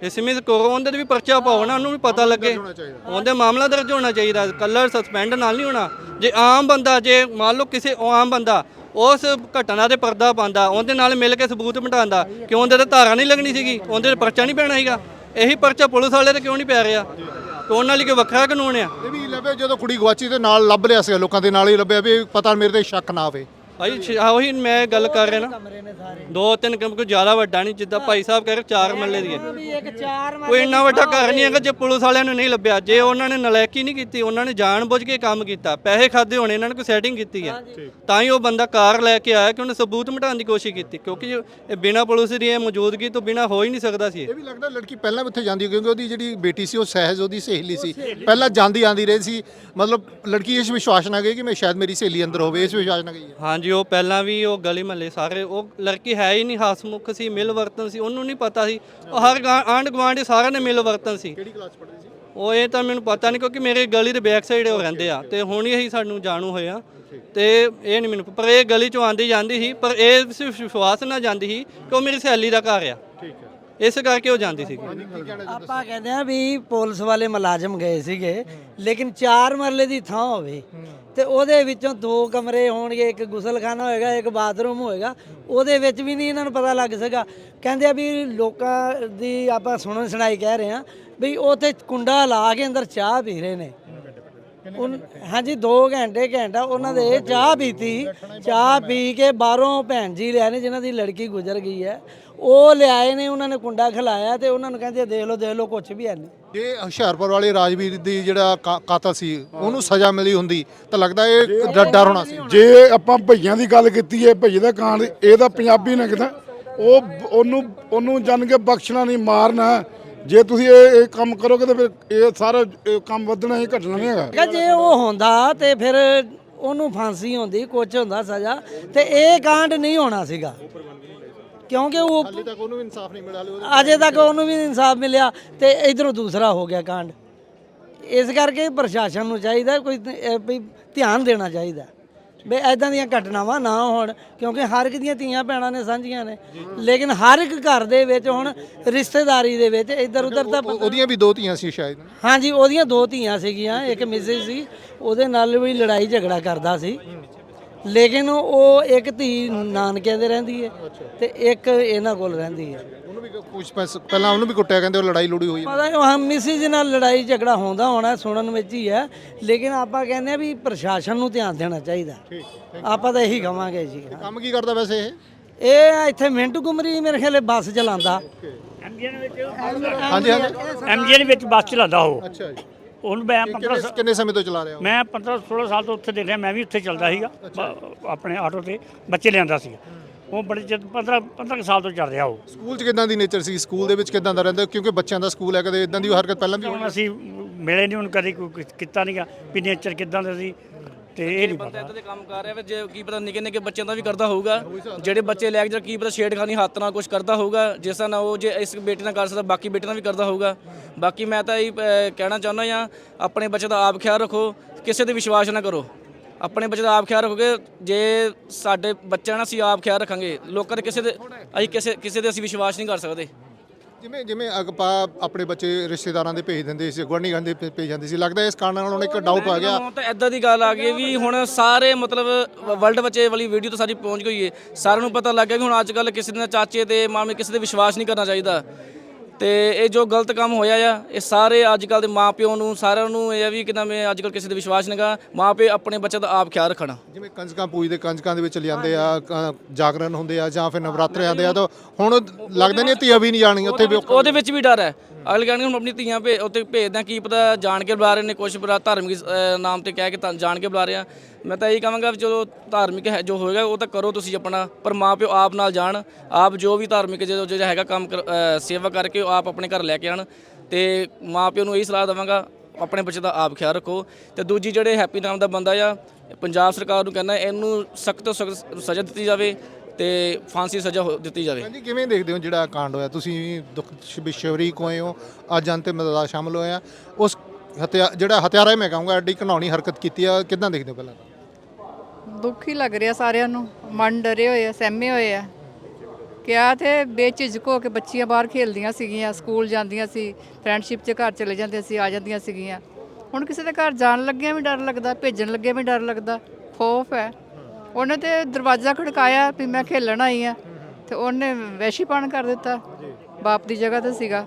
ਇਸ ਮਿਸ ਕਰੋ ਉਹਦੇ ਤੇ ਵੀ ਪਰਚਾ ਪਾਓ ਨਾ ਉਹਨੂੰ ਵੀ ਪਤਾ ਲੱਗੇ। ਉਹਦੇ ਮਾਮਲਾ ਦਰਜ ਹੋਣਾ ਚਾਹੀਦਾ ਕੱਲਰ ਸਸਪੈਂਡ ਨਾਲ ਨਹੀਂ ਹੋਣਾ। ਜੇ ਆਮ ਬੰਦਾ ਜੇ ਮੰਨ ਲਓ ਕਿਸੇ ਆਮ ਬੰਦਾ ਉਸ ਘਟਨਾ ਦੇ ਪਰਦਾ ਪਾਉਂਦਾ, ਉਹਦੇ ਨਾਲ ਮਿਲ ਕੇ ਸਬੂਤ ਮਿਟਾਉਂਦਾ ਕਿਉਂ ਉਹਦੇ ਤੇ ਧਾਰਾ ਨਹੀਂ ਲੱਗਣੀ ਸੀਗੀ? ਉਹਦੇ ਤੇ ਪਰਚਾ ਨਹੀਂ ਪੈਣਾ ਸੀਗਾ? ਇਹੀ ਪਰਚਾ ਪੁਲਿਸ ਵਾਲੇ ਤੇ ਕਿਉਂ ਨਹੀਂ ਪੈ ਰਿਹਾ? ਤੇ ਉਹਨਾਂ ਲਈ ਕੋਈ ਵੱਖਰਾ ਕਾਨੂੰਨ ਆ? ਇਹ ਵੀ ਲੱਭੇ ਜਦੋਂ ਕੁੜੀ ਗਵਾਚੀ ਤੇ ਨਾਲ ਲੱਭ ਲਿਆ ਸੀ ਲੋਕਾਂ ਦੇ ਨਾਲ ਹੀ ਲੱਭਿਆ ਵੀ ਪਤਾ ਮੇਰੇ ਤੇ ਸ਼ੱਕ ਨਾ ਆਵੇ। ਭਾਈ ਆਹ ਉਹੀ ਮੈਂ ਗੱਲ ਕਰ ਰਿਹਾ ਨਾ। ਦੋ ਤਿੰਨ ਕੰਮ ਕੋਈ ਜ਼ਿਆਦਾ ਵੱਡਾ ਨਹੀਂ ਜਿੱਦਾਂ ਭਾਈ ਸਾਹਿਬ ਕਹਿ ਰਹੇ ਚਾਰ ਮੱਲੇ ਦੀ ਹੈ। ਇੱਕ ਚਾਰ ਕੋਈ ਇੰਨਾ ਵੱਡਾ ਘਰ ਨਹੀਂ ਹੈਗਾ ਜੇ ਪੁਲਿਸ ਵਾਲਿਆਂ ਨੂੰ ਨਹੀਂ ਲੱਭਿਆ। ਜੇ ਉਹਨਾਂ ਨੇ ਨਲਾਇਕੀ ਨਹੀਂ ਕੀਤੀ ਉਹਨਾਂ ਨੇ ਜਾਣਬੁੱਝ ਕੇ ਕੰਮ ਕੀਤਾ ਪੈਸੇ ਖਾਦੇ ਹੋਣੇ ਇਹਨਾਂ ਨੇ ਕੋਈ ਸੈਟਿੰਗ ਕੀਤੀ ਹੈ। ਤਾਂ ਹੀ ਉਹ ਬੰਦਾ ਕਾਰ ਲੈ ਕੇ ਆਇਆ ਕਿ ਉਹਨੇ ਸਬੂਤ ਮਿਟਾਉਣ ਦੀ ਕੋਸ਼ਿਸ਼ ਕੀਤੀ ਕਿਉਂਕਿ ਇਹ ਬਿਨਾਂ ਪੁਲਿਸ ਦੀ ਇਹ ਮੌਜੂਦਗੀ ਤੋਂ ਬਿਨਾਂ ਹੋ ਹੀ ਨਹੀਂ ਸਕਦਾ ਸੀ ਇਹ। ਇਹ ਵੀ ਲੱਗਦਾ ਲੜਕੀ ਪਹਿਲਾਂ ਵੀ ਉੱਥੇ ਜਾਂਦੀ ਕਿਉਂਕਿ ਉਹਦੀ ਜਿਹੜੀ ਬੇਟੀ ਸੀ ਉਹ ਸਹਿਜ ਉਹਦੀ ਸਹੇਲੀ ਸੀ। ਪਹਿਲਾਂ ਜਾਂਦੀ ਆਂਦੀ ਰਹੀ ਸੀ। ਮਤਲਬ ਲੜਕੀ ਇਸ ਵਿਸ਼ਵਾਸ ਨਾਲ ਗਈ ਕਿ ਮੈਂ ਸ਼ਾਇਦ ਮੇਰੀ ਸਹੇਲੀ ਅੰਦਰ ਹੋਵੇ ਇਸ ਵਿਸ਼ਵਾਸ ਨਾਲ ਗਈ ਹੈ। ਹਾਂਜੀ। ਉਹ ਪਹਿਲਾਂ ਵੀ ਉਹ ਗਲੀ ਮਹੱਲੇ ਸਾਰੇ ਉਹ ਲੜਕੀ ਹੈ ਹੀ ਨਹੀਂ ਹਸਮੁਖ ਸੀ ਮਿਲ ਵਰਤਨ ਸੀ ਉਹਨੂੰ ਨਹੀਂ ਪਤਾ ਸੀ। ਉਹ ਹਰ ਗਾ- ਆਂਢ ਗੁਆਂਢ ਸਾਰਿਆਂ ਨੇ ਮਿਲ ਵਰਤਨ ਸੀ। ਕਿਹੜੀ ਕਲਾਸ ਪੜ੍ਹਦੀ ਸੀ? ਉਹ ਇਹ ਤਾਂ ਮੈਨੂੰ ਪਤਾ ਨਹੀਂ ਕਿਉਂਕਿ ਮੇਰੇ ਗਲੀ ਦੇ ਬੈਕ ਸਾਈਡ ਉਹ ਰਹਿੰਦੇ ਆ ਤੇ ਹੁਣ ਹੀ ਸਾਨੂੰ ਜਾਣੂ ਹੋਇਆ ਤੇ ਇਹ ਨਹੀਂ ਮੈਨੂੰ ਪਰ ਇਹ ਗਲੀ ਚੋਂ ਆਂਦੀ ਜਾਂਦੀ ਸੀ ਪਰ ਇਹ ਸਿਰਫ ਵਿਸ਼ਵਾਸ ਨਾਲ ਜਾਂਦੀ ਸੀ ਕਿ ਉਹ ਮੇਰੀ ਸਹੇਲੀ ਦਾ ਘਰ ਆ। ਠੀਕ ਹੈ। ਇਸ ਕਰਕੇ ਉਹ ਜਾਂਦੀ ਸੀਗੀ। ਆਪਾਂ ਕਹਿੰਦੇ ਆ ਵੀ ਪੁਲਿਸ ਵਾਲੇ ਮੁਲਾਜ਼ਮ ਗਏ ਸੀਗੇ, ਲੇਕਿਨ ਚਾਰ ਮਰਲੇ ਦੀ ਥਾਂ ਹੋਵੇ ਤੇ ਉਹਦੇ ਵਿੱਚੋਂ ਦੋ ਕਮਰੇ ਹੋਣਗੇ, ਇੱਕ ਗੁਸਲਖਾਨਾ ਹੋਏਗਾ, ਇੱਕ ਬਾਥਰੂਮ ਹੋਏਗਾ, ਉਹਦੇ ਵਿੱਚ ਵੀ ਨਹੀਂ ਇਹਨਾਂ ਨੂੰ ਪਤਾ ਲੱਗ ਸਕਾ ਕਹਿੰਦੇ ਆ ਵੀ ਲੋਕਾਂ ਦੀ ਆਪਾਂ ਸੁਣਨ ਸੁਣਾਈ ਕਹਿ ਰਹੇ ਆ ਵੀ ਉੱਥੇ ਕੁੰਡਾ ਲਾ ਕੇ ਅੰਦਰ ਚਾਹ ਪੀ ਰਹੇ ਨੇ। ਉਨ- ਹਾਂਜੀ 2 ਘੰਟੇ ਘੰਟਾ ਉਹਨਾਂ ਦੇ ਚਾਹ ਪੀਤੀ। ਚਾਹ ਪੀ ਕੇ ਬਾਹਰੋਂ ਭੈਣ ਜੀ ਲਿਆਏ ਨੇ ਜਿਨ੍ਹਾਂ ਦੀ ਲੜਕੀ ਗੁਜ਼ਰ ਗਈ ਹੈ। ਉਹ ਲਿਆਏ ਨੇ ਉਹਨਾਂ ਨੇ ਕੁੰਡਾ ਖਿਲਾਇਆ ਤੇ ਉਹਨਾਂ ਨੂੰ ਕਹਿੰਦੇ ਦੇਖ ਲਓ ਦੇਖ ਲਓ ਕੁਝ ਵੀ ਹੈ ਨਹੀਂ। ਜੇ ਹੁਸ਼ਿਆਰਪੁਰ ਵਾਲੇ ਰਾਜਵੀਰ ਦੀ ਜਿਹੜਾ ਕਾ- ਕਾਤਲ ਸੀ ਉਹਨੂੰ ਸਜ਼ਾ ਮਿਲੀ ਹੁੰਦੀ ਤਾਂ ਲੱਗਦਾ ਇਹ ਡ- ਡਰ ਹੋਣਾ ਸੀ। ਜੇ ਆਪਾਂ ਭਈਆਂ ਦੀ ਗੱਲ ਕੀਤੀ ਹੈ ਭਈ ਦਾ ਕਾਂਡ ਇਹ ਤਾਂ ਪੰਜਾਬੀ ਨੇ ਕਿਤਾ। ਉਹ ਉਹਨੂੰ ਉਹਨੂੰ ਜਾਣ ਕੇ ਬਖਸ਼ਣਾ ਨਹੀਂ ਮਾਰਨਾ। ਜੇ ਤੁਸੀਂ ਇਹ ਇਹ ਕੰਮ ਕਰੋਗੇ ਤਾਂ ਫਿਰ ਇਹ ਸਾਰਾ ਇਹ ਕੰਮ ਵਧਣਾ ਹੀ ਘਟਣਾ ਨਹੀਂ ਹੈਗਾ। ਕਿ ਜੇ ਉਹ ਹੁੰਦਾ ਤੇ ਫਿਰ ਉਹਨੂੰ ਫਾਂਸੀ ਹੁੰਦੀ ਕੁਝ ਹੁੰਦਾ ਸਜ਼ਾ ਤੇ ਇਹ ਕਾਂਡ ਨਹੀਂ ਹੋਣਾ ਸੀਗਾ। ਕਿਉਂਕਿ ਉਹ ਹਾਲੇ ਤੱਕ ਉਹਨੂੰ ਇਨਸਾਫ ਨਹੀਂ ਮਿਲਿਆ ਹਾਲੇ ਉਹਦੇ- ਅਜੇ ਤੱਕ ਉਹਨੂੰ ਵੀ ਇਨਸਾਫ ਮਿਲਿਆ ਤੇ ਇਧਰੋਂ ਦੂਸਰਾ ਹੋ ਗਿਆ ਕਾਂਡ। ਇਸ ਕਰਕੇ ਪ੍ਰਸ਼ਾਸਨ ਨੂੰ ਚਾਹੀਦਾ ਕੋਈ ਵੀ ਧਿਆਨ ਦੇਣਾ ਚਾਹੀਦਾ। ਵੀ ਐਦਾਂ ਦੀਆਂ ਘਟਨਾਵਾਂ ਨਾ ਹੋਣ ਕਿਉਂਕਿ ਹਰ ਇੱਕ ਦੀਆਂ ਧੀਆਂ ਭੈਣਾਂ ਨੇ ਸਾਂਝੀਆਂ ਨੇ। ਲੇਕਿਨ ਹਰ ਇੱਕ ਘਰ ਦੇ ਵਿੱਚ ਹੁਣ ਰਿਸ਼ਤੇਦਾਰੀ ਦੇ ਵਿੱਚ ਇੱਧਰ ਉੱਧਰ ਤਾਂ ਉਹ- ਉਹਦੀਆਂ ਵੀ ਦੋ ਧੀਆਂ ਸੀ ਸ਼ਾਇਦ। ਹਾਂਜੀ ਉਹਦੀਆਂ ਦੋ ਧੀਆਂ ਸੀਗੀਆਂ ਇੱਕ ਮਿਸਿਸ ਸੀ ਉਹਦੇ ਨਾਲ ਵੀ ਲੜਾਈ ਝਗੜਾ ਕਰਦਾ ਸੀ। ਲੇਕਿਨ ਉਹ ਇੱਕ ਧੀ ਨਾਨਕਿਆਂ ਦੇ ਰਹਿੰਦੀ ਹੈ ਤੇ ਇੱਕ ਇਹਨਾਂ ਕੋਲ ਰਹਿੰਦੀ ਹੈ। ਵੀ ਕੁਝ ਪਹਿਲਾਂ ਉਹਨੂੰ ਵੀ ਕੁੱਟਿਆ ਕਹਿੰਦੇ ਉਹ ਲੜਾਈ ਲੜੀ ਹੋਈ। ਪਤਾ ਨਹੀਂ ਹਾਂ ਮਿਸਿਸ ਨਾਲ ਲੜਾਈ ਝਗੜਾ ਹੁੰਦਾ ਹੋਣਾ ਸੁਣਨ ਵਿੱਚ ਹੀ ਹੈ। ਲੇਕਿਨ ਆਪਾਂ ਕਹਿੰਦੇ ਆ ਵੀ ਪ੍ਰਸ਼ਾਸਨ ਨੂੰ ਧਿਆਨ ਦੇਣਾ ਚਾਹੀਦਾ। ਆਪਾਂ ਤਾਂ ਇਹੀ ਕਵਾਂਗੇ ਜੀ। ਕੰਮ ਕੀ ਕਰਦਾ ਵੈਸੇ ਇਹ? ਇਹ ਇੱਥੇ ਮਿੰਟੂ ਕੁਮਰੀ ਮੇਰੇ ਖਿਆਲੇ ਬੱਸ ਚਲਾਉਂਦਾ। ਹਾਂਜੀ ਹਾਂਜੀ। ਐਮਜੀਐਨ ਵਿੱਚ ਬੱਸ ਚਲਾਉਂਦਾ ਉਹ। ਅੱਛਾ ਜੀ। ਹੁਣ ਮੈਂ 15 ਕਿੰਨੇ ਸਮੇਂ ਤੋਂ ਚਲਾ ਰਿਹਾ ਹੋ ਮੈਂ 15 16 ਸਾਲ ਤੋਂ ਉੱਥੇ ਦੇ ਰਿਹਾ ਮੈਂ ਵੀ ਉੱਥੇ ਚੱਲਦਾ ਸੀਗਾ ਆਪਣੇ ਆਟੋ ਤੇ ਬੱਚੇ ਲਿਆਂਦਾ ਸੀ ਉਹ ਬੜੇ ਚਿਰ 15 15 ਕੁ ਸਾਲ ਤੋਂ ਚੱਲ ਰਿਹਾ ਉਹ। ਸਕੂਲ 'ਚ ਕਿਦਾਂ ਦੀ ਨੇਚਰ ਸੀ? ਸਕੂਲ ਦੇ ਵਿੱਚ ਕਿਦਾਂ ਦਾ ਰਹਿੰਦਾ? ਕਿਉਂਕਿ ਬੱਚਿਆਂ ਦਾ ਸਕੂਲ ਹੈ ਕਦੇ ਇਦਾਂ ਦੀ ਹਰਕਤ ਪਹਿਲਾਂ ਵੀ ਹੁਣ ਅਸੀਂ ਮਿਲੇ ਨਹੀਂ ਹੁਣ ਕਦੇ ਕੋਈ ਕੁਛ ਕੀਤਾ ਨਹੀਂਗਾ ਵੀ ਨੇਚਰ ਕਿਦਾਂ ਦਾ ਸੀ ਤੇ ਇਹ ਨਹੀਂ ਪਤਾ। ਇਦਾਂ ਦੇ ਕੰਮ ਕਰ ਰਿਹਾ ਵੇ ਜੇ ਕੀ ਪਤਾ ਨਿੱਕੇ ਨਿੱਕੇ ਬੱਚਿਆਂ ਦਾ ਵੀ ਕਰਦਾ ਹੋਊਗਾ। ਜਿਹੜੇ ਬੱਚੇ ਲੈ ਕੇ ਜਾਂ ਕੀ ਪਤਾ ਛੇੜਖਾਨੀ ਹੱਥ ਨਾਲ ਕੁਝ ਕਰਦਾ ਹੋਊਗਾ ਜਿਸ ਤਰ੍ਹਾਂ ਉਹ ਜੇ ਇਸ ਬੇਟੇ ਨਾਲ ਕਰ ਸਕਦਾ ਬਾਕੀ ਬੇਟੇ ਨਾਲ ਵੀ ਕਰਦਾ ਹੋਊਗਾ। ਬਾਕੀ ਮੈਂ ਤਾਂ ਇਹ ਕਹਿਣਾ ਚਾਹੁੰਦਾ ਆ ਆਪਣੇ ਬੱਚੇ ਦਾ ਆਪ ਖਿਆਲ ਰੱਖੋ ਕਿਸੇ ਤੇ ਵਿਸ਼ਵਾਸ ਨਾ ਕਰੋ। ਆਪਣੇ ਬੱਚੇ ਦਾ ਆਪ ਖਿਆਲ ਰੱਖੋਗੇ ਜੇ ਸਾਡੇ ਬੱਚਿਆਂ ਨਾਲ ਅਸੀਂ ਆਪ ਖਿਆਲ ਰੱਖਾਂਗੇ ਲੋਕਾਂ ਦੇ ਕਿਸੇ ਦੇ ਅਸੀਂ ਕਿਸੇ ਕਿਸੇ ਦੇ ਅਸੀਂ ਵਿਸ਼ਵਾਸ ਨਹੀਂ ਕਰ ਸਕਦੇ। ਜਿਵੇਂ ਜਿਵੇਂ ਆਪਾਂ ਆਪਣੇ ਬੱਚੇ ਰਿਸ਼ਤੇਦਾਰਾਂ ਦੇ ਭੇਜ ਦਿੰਦੇ ਸੀ ਗੁਆਂਢੀ ਦੇ ਭੇ- ਭੇਜ ਜਾਂਦੇ ਸੀ ਲੱਗਦਾ ਇਸ ਕਾਰਨ ਨਾਲ ਹੁਣ ਇੱਕ ਡਾਊਟ ਆ ਗਿਆ। ਹੁਣ ਤਾਂ ਐਦਾਂ ਦੀ ਗੱਲ ਆ ਗਈ ਵੀ ਹੁਣ ਸਾਰੇ ਮਤਲਬ ਵਰਲਡ ਇਹ ਵਾਲੀ ਵੀਡੀਓ ਤਾਂ ਸਾਰੀ ਪਹੁੰਚ ਗਈ ਏ ਸਾਰਿਆਂ ਨੂੰ ਪਤਾ ਲੱਗ ਗਿਆ ਵੀ ਹੁਣ ਅੱਜ ਕੱਲ ਕਿਸੇ ਦੇ ਚਾਚੇ ਤੇ ਮਾਮੇ ਕਿਸੇ ਤੇ ਵਿਸ਼ਵਾਸ ਨਹੀਂ ਕਰਨਾ ਚਾਹੀਦਾ। ਤੇ ਇਹ ਜੋ ਗਲਤ ਕੰਮ ਹੋਇਆ ਆ ਇਹ ਸਾਰੇ ਅੱਜ ਕੱਲ ਦੇ ਮਾਪਿਓ ਨੂੰ ਸਾਰਿਆਂ ਨੂੰ ਇਹ ਆ ਵੀ ਕਿ ਮੈਂ ਅੱਜ ਕੱਲ ਕਿਸੇ ਤੇ ਵਿਸ਼ਵਾਸ ਨਹੀਂ ਗਾ। ਮਾਪੇ ਆਪਣੇ ਬੱਚੇ ਦਾ ਆਪ ਖਿਆਲ ਰੱਖਣ। ਜਿਵੇਂ ਕੰਜਕਾਂ ਪੂਜਦੇ ਕੰਜਕਾਂ ਦੇ ਵਿੱਚ ਲਿਆਂਦੇ ਆ ਕ- ਜਾਗਰਣ ਹੁੰਦੇ ਆ ਜਾਂ ਫਿਰ ਨਵਰਾਤਰੇ ਆਉਂਦੇ ਆ ਤਾਂ ਹੁਣ ਲੱਗਦਾ ਨਹੀਂ ਧੀਆ ਵੀ ਨਹੀਂ ਜਾਣੀ ਉੱਥੇ ਵੀ ਉਹਦੇ ਵਿੱਚ ਵੀ ਡਰ ਹੈ। ਅਗਲੇ ਕਹਿਣਗੇ ਹੁਣ ਆਪਣੀ ਧੀਆਂ ਭੇ ਉੱਥੇ ਭੇਜਦੇ ਆ ਕੀ ਪਤਾ ਜਾਣ ਕੇ ਬੁਲਾ ਰਹੇ ਨੇ ਕੁਝ ਬੁਲਾ ਧਾਰਮਿਕ ਅਹ, ਨਾਮ ਤੇ ਕਹਿ ਕੇ ਤਾਂ ਜਾਣ ਕੇ ਬੁਲਾ ਰਹੇ ਆ। ਮੈਂ ਤਾਂ ਇਹੀ ਕਹਾਂਗਾ ਵੀ ਜਦੋਂ ਧਾਰਮਿਕ ਹੈ ਜੋ ਹੋਏਗਾ ਉਹ ਤਾਂ ਕਰੋ ਤੁਸੀਂ ਆਪਣਾ ਪਰ ਮਾਪਿਓ ਆਪ ਨਾਲ ਜਾਣ ਆਪ ਜੋ ਵੀ ਧਾਰਮਿਕ ਜੋ ਜਿਹੜਾ ਹੈਗਾ ਕੰਮ ਕਰ- ਅਹ, ਸੇਵਾ ਕਰਕੇ ਉਹ ਆਪ ਆਪਣੇ ਘਰ ਲੈ ਕੇ ਆਣ ਤੇ ਮਾਪਿਓ ਨੂੰ ਇਹੀ ਸਲਾਹ ਦੇਵਾਂਗਾ ਆਪਣੇ ਬੱਚੇ ਦਾ ਆਪ ਖਿਆਲ ਰੱਖੋ। ਤੇ ਦੂਜੀ ਜਿਹੜੇ ਹੈਪੀ ਨਾਮ ਦਾ ਬੰਦਾ ਆ ਪੰਜਾਬ ਸਰਕਾਰ ਨੂੰ ਕਹਿੰਦਾ ਇਹਨੂੰ ਸਖਤ ਤੋਂ ਸਖਤ ਸਜ਼ਾ ਦਿੱਤੀ ਜਾਵੇ। ਤੇ ਫਾਂਸੀ ਸਜ਼ਾ ਹੋ- ਦਿੱਤੀ ਜਾਵੇ। ਹਾਂਜੀ ਕਿਵੇਂ ਦੇਖਦੇ ਹੋ ਜਿਹੜਾ ਕਾਂਡ ਹੋਇਆ? ਤੁਸੀਂ ਵੀ ਦੁੱਖ ਹੋਏ ਹੋ ਅੱਜ ਅੰਤਿਮ ਮਦਦ ਸ਼ਾਮਲ ਹੋਏ ਆ ਉਸ ਹਤਿਆ ਜਿਹੜਾ ਹਤਿਆਰਾ ਮੈਂ ਕਹੂੰਗਾ ਐਡੀ ਘਨਾਉਣੀ ਹਰਕਤ ਕੀਤੀ ਆ ਕਿਦਾਂ ਦੇਖਦੇ ਹੋ ਪਹਿਲਾਂ? ਦੁੱਖ ਹੀ ਲੱਗ ਰਿਹਾ ਸਾਰਿਆਂ ਨੂੰ। ਮਨ ਡਰੇ ਹੋਏ ਆ ਸਹਿਮੇ ਹੋਏ ਆ। ਕਿਹਾ ਤੇ ਬੇਝਿਜਕ ਹੋ ਕੇ ਬੱਚੀਆਂ ਬਾਹਰ ਖੇਲਦੀਆਂ ਸੀਗੀਆਂ ਸਕੂਲ ਜਾਂਦੀਆਂ ਸੀ ਫਰੈਂਡਸ਼ਿਪ 'ਚ ਘਰ ਚਲੇ ਜਾਂਦੇ ਸੀ ਆ ਜਾਂਦੀਆਂ ਸੀਗੀਆਂ। ਹੁਣ ਕਿਸੇ ਦੇ ਘਰ ਜਾਣ ਲੱਗਿਆ ਵੀ ਡਰ ਲੱਗਦਾ ਭੇਜਣ ਲੱਗਿਆ ਵੀ ਡਰ ਲੱਗਦਾ। ਖੌਫ ਹੈ। ਉਹਨੇ ਤੇ ਦਰਵਾਜ਼ਾ ਖੜਕਾਇਆ ਵੀ ਮੈਂ ਖੇਲਣ ਆਈ ਆ ਤੇ ਉਹਨੇ ਵੈਸ਼ੀਪਣ ਕਰ ਦਿੱਤਾ। ਬਾਪ ਦੀ ਜਗ੍ਹਾ ਤੇ ਸੀਗਾ।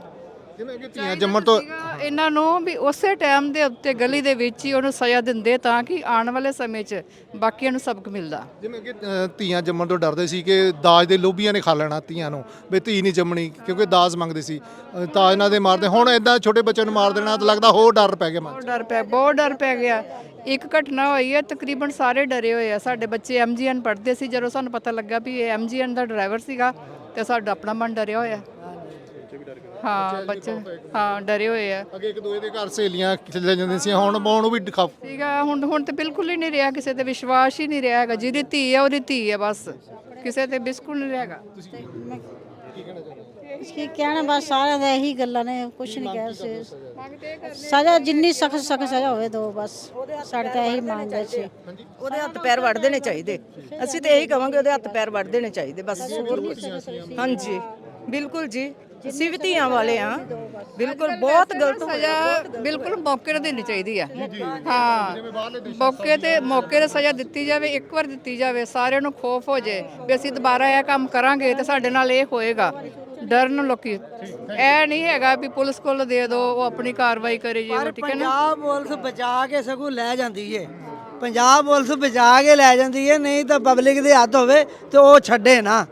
ਜਿਵੇਂ ਕਿ ਧੀਆਂ ਜੰਮਣ ਤੋਂ ਸੀਗਾ ਇਹਨਾਂ ਨੂੰ ਵੀ ਉਸੇ ਟਾਈਮ ਦੇ ਉੱਤੇ ਗਲੀ ਦੇ ਵਿੱਚ ਹੀ ਉਹਨੂੰ ਸਜ਼ਾ ਦਿੰਦੇ ਤਾਂ ਕਿ ਆਉਣ ਵਾਲੇ ਸਮੇਂ 'ਚ ਬਾਕੀਆਂ ਨੂੰ ਸਬਕ ਮਿਲਦਾ। ਜਿਵੇਂ ਕਿ ਅ, ਧੀਆਂ ਜੰਮਣ ਤੋਂ ਡਰਦੇ ਸੀ ਕਿ ਦਾਜ ਦੇ ਲੋਭੀਆਂ ਨੇ ਖਾ ਲੈਣਾ ਧੀਆਂ ਨੂੰ ਵੀ ਧੀ ਨਹੀਂ ਜੰਮਣੀ ਕਿਉਂਕਿ ਦਾਜ ਮੰਗਦੇ ਸੀ। ਅ, ਤਾਂ ਇਹਨਾਂ ਦੇ ਮਾਰਦੇ ਹੁਣ ਇਦਾਂ ਛੋਟੇ ਬੱਚਿਆਂ ਨੂੰ ਮਾਰ ਦੇਣਾ ਤਾਂ ਲੱਗਦਾ ਹੋਰ ਡਰ ਪੈ ਗਿਆ ਮਨ 'ਚ। ਬਹੁਤ ਡਰ ਪੈ ਬਹੁਤ ਡਰ ਪੈ ਗਿਆ। ਇੱਕ ਘਟਨਾ ਹੋਈ ਹੈ ਤਕਰੀਬਨ ਸਾਰੇ ਡਰੇ ਹੋਏ ਆ। ਸਾਡੇ ਬੱਚੇ ਐਮਜੀਐਨ ਪੜ੍ਹਦੇ ਸੀ ਜਦੋਂ ਸਾਨੂੰ ਪਤਾ ਲੱਗਾ ਵੀ ਇਹ ਐਮਜੀਐਨ ਦਾ ਡਰਾਈਵਰ ਸੀਗਾ ਤੇ ਸਾਡਾ ਆਪਣਾ ਮਨ ਡਰਿਆ ਹੋਇਆ। ਹਾਂ ਬੱਚੇ ਹਾਂ ਡਰੇ ਹੋਏ ਆ। ਅੱਗੇ ਇੱਕ ਦੂਏ ਦੇ ਘਰ ਸਹੇਲੀਆਂ ਚਲੇ ਜਾਂਦੀਆਂ ਸੀ ਹੁਣ ਹੁਣ ਉਹ ਵੀ ਦਿਖਾ ਸੀਗਾ ਹੁਣ ਹੁਣ ਤੇ ਬਿਲਕੁਲ ਹੀ ਨਹੀਂ ਰਿਹਾ ਕਿਸੇ ਤੇ ਵਿਸ਼ਵਾਸ ਹੀ ਨਹੀਂ ਰਿਹਾ ਹੈਗਾ ਜਿਹਦੀ ਧੀ ਹੈ ਉਹਦੀ ਧੀ ਹੈ ਬਸ। ਕਿਸੇ ਤੇ ਬਿਲਕੁਲ ਨਹੀਂ ਰਹੇਗਾ ਕੀ ਕਹਿਣਾ ਬਸ ਸਾਰਿਆਂ ਦਾ ਇਹੀ ਗੱਲਾਂ ਨੇ ਕੁਝ ਨਹੀਂ ਕਹਿ ਸਕਦੇ ਸਜ਼ਾ? ਜਿੰਨੀ ਸਖਤ ਸਖਤ ਸਜ਼ਾ ਹੋਵੇ ਦੋ ਬਸ। ਸਾਡੇ ਤਾਂ ਇਹੀ ਮੰਗ ਹੈ ਜੀ। ਉਹਦੇ ਹੱਥ ਪੈਰ ਵੱਢ ਦੇਣੇ ਚਾਹੀਦੇ। ਅਸੀਂ ਤੇ ਇਹੀ ਕਵਾਂਗੇ ਉਹਦੇ ਹੱਥ ਪੈਰ ਵੱਢ ਦੇਣੇ ਚਾਹੀਦੇ ਬਸ। ਹਾਂਜੀ। ਬਿਲਕੁਲ ਜੀ। ਅਸੀਂ ਵੀ ਧੀਆਂ ਵਾਲੇ ਆ ਬਿਲਕੁਲ ਬਹੁਤ ਗਲਤ ਹੋਇਆ ਸਜ਼ਾ ਬਿਲਕੁਲ ਮੌਕੇ ਤੇ ਦੇਣੀ ਚਾਹੀਦੀ ਆ। ਹਾਂ ਮੌਕੇ ਤੇ ਮੌਕੇ ਤੇ ਸਜ਼ਾ ਦਿੱਤੀ ਜਾਵੇ ਇੱਕ ਵਾਰ ਦਿੱਤੀ ਜਾਵੇ ਸਾਰਿਆਂ ਨੂੰ ਖੋਫ ਹੋ ਜੇ ਵੀ ਅਸੀਂ ਦੁਬਾਰਾ ਇਹ ਕੰਮ ਕਰਾਂਗੇ ਤੇ ਸਾਡੇ ਨਾਲ ਇਹ ਹੋਏਗਾ। ਡਰਨ ਲੋਕੀ। ਇਹ ਨਹੀਂ ਹੈਗਾ ਵੀ ਪੁਲਿਸ ਕੋਲ ਦੇ ਦਿਓ ਉਹ ਆਪਣੀ ਕਾਰਵਾਈ ਕਰੇ ਜੀ ਠੀਕ ਹੈ ਨਾ? ਪੰਜਾਬ ਪੁਲਿਸ ਬਚਾ ਕੇ ਸਗੋਂ ਲੈ ਜਾਂਦੀ ਏ। ਪੰਜਾਬ ਪੁਲਿਸ ਬਚਾ ਕੇ ਲੈ ਜਾਂਦੀ ਏ ਨਹੀਂ ਤਾਂ ਪਬਲਿਕ ਦੇ ਹੱਥ ਹੋਵੇ ਤੇ ਉਹ ਛੱਡੇ ਨਾ।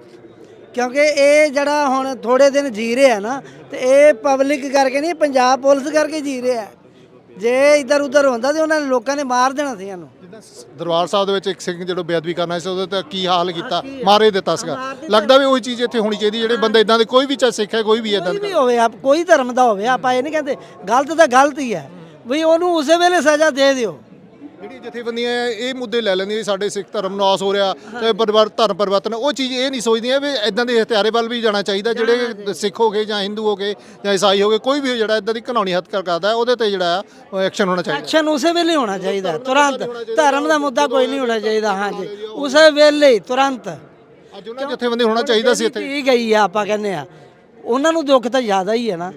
ਕਿਉਂਕਿ ਇਹ ਜਿਹੜਾ ਹੁਣ ਥੋੜੇ ਦਿਨ ਜੀ ਰਿਹਾ ਨਾ ਤੇ ਇਹ ਪਬਲਿਕ ਕਰਕੇ ਨਹੀਂ ਪੰਜਾਬ ਪੁਲਿਸ ਕਰਕੇ ਜੀ ਰਿਹਾ ਜੇ ਇਧਰ ਉਧਰ ਹੁੰਦਾ ਤੇ ਉਹਨਾਂ ਨੇ ਲੋਕਾਂ ਨੇ ਮਾਰ ਦੇਣਾ ਸੀ ਇਹਨੂੰ ਦਰਬਾਰ ਸਾਹਿਬ ਦੇ ਵਿੱਚ ਇੱਕ ਸਿੰਘ ਜਦੋਂ ਬੇਅਦਬੀ ਕਰਨਾ ਸੀ ਉਹਦੇ ਤੇ ਕੀ ਹਾਲ ਕੀਤਾ? ਮਾਰੇ ਦਿੱਤਾ ਸੀਗਾ। ਲੱਗਦਾ ਵੀ ਉਹੀ ਚੀਜ਼ ਇੱਥੇ ਹੋਣੀ ਚਾਹੀਦੀ ਜਿਹੜੇ ਬੰਦੇ ਇਦਾਂ ਦੇ ਕੋਈ ਵੀ ਚਾਹੇ ਸਿੱਖ ਹੈ ਕੋਈ ਵੀ ਇਦਾਂ ਵੀ ਹੋਵੇ ਆਪ ਕੋਈ ਧਰਮ ਦਾ ਹੋਵੇ ਆਪਾਂ ਇਹ ਨਹੀਂ ਕਹਿੰਦੇ ਗਲਤ ਤਾਂ ਗਲਤ ਹੀ ਹੈ। ਵੀ ਉਹਨੂੰ ਉਸੇ ਵੇਲੇ ਸਜ਼ਾ ਦੇ ਦਿਓ। ਜਿਹੜੀ ਜਥੇਬੰਦੀਆਂ ਹੈ, ਇਹ ਮੁੱਦੇ ਲੈ ਲੈਂਦੀਆਂ ਸਾਡੇ ਸਿੱਖ ਧਰਮ ਨਾਸ ਹੋ ਰਿਹਾ ਤੇ ਪਰਿਵਾਰ ਧਰਮ ਪਰਿਵਰਤਨ ਉਹ ਚੀਜ਼ ਇਹ ਨਹੀਂ ਸੋਚਦੀਆਂ ਵੀ ਇਦਾਂ ਦੇ ਹਥਿਆਰੇ ਵੱਲ ਵੀ ਜਾਣਾ ਚਾਹੀਦਾ ਜਿਹੜੇ ਸਿੱਖ ਹੋ ਗਏ ਜਾਂ ਹਿੰਦੂ ਹੋ ਗਏ ਜਾਂ ਈਸਾਈ ਹੋ ਗਏ ਕੋਈ ਵੀ ਜਿਹੜਾ ਇਦਾਂ ਦੀ ਘਨਾਉਣੀ ਹੱਤਕਰ ਕਰਦਾ ਹੈ ਉਹਦੇ ਤੇ ਜਿਹੜਾ ਐਕਸ਼ਨ ਹੋਣਾ ਚਾਹੀਦਾ। ਐਕਸ਼ਨ ਉਸੇ ਵੇਲੇ ਹੋਣਾ ਚਾਹੀਦਾ ਤੁਰੰਤ। ਧਰਮ ਦਾ ਮੁੱਦਾ ਕੋਈ ਨਹੀਂ ਹੋਣਾ ਚਾਹੀਦਾ ਹਾਂਜੀ ਉਸੇ ਵੇਲੇ ਹੀ ਤੁਰੰਤ। ਅੱਜ ਉਹਨਾਂ ਜਥੇਬੰਦੀ ਹੋਣਾ ਚਾਹੀਦਾ ਸੀ ਇੱਥੇ? ਗਈ ਆ ਆਪਾਂ ਕਹਿੰਦੇ ਆ ਉਹਨਾਂ ਨੂੰ ਦੁੱਖ ਤਾਂ ਜ਼ਿਆਦਾ ਹੀ ਹੈ ਨਾ।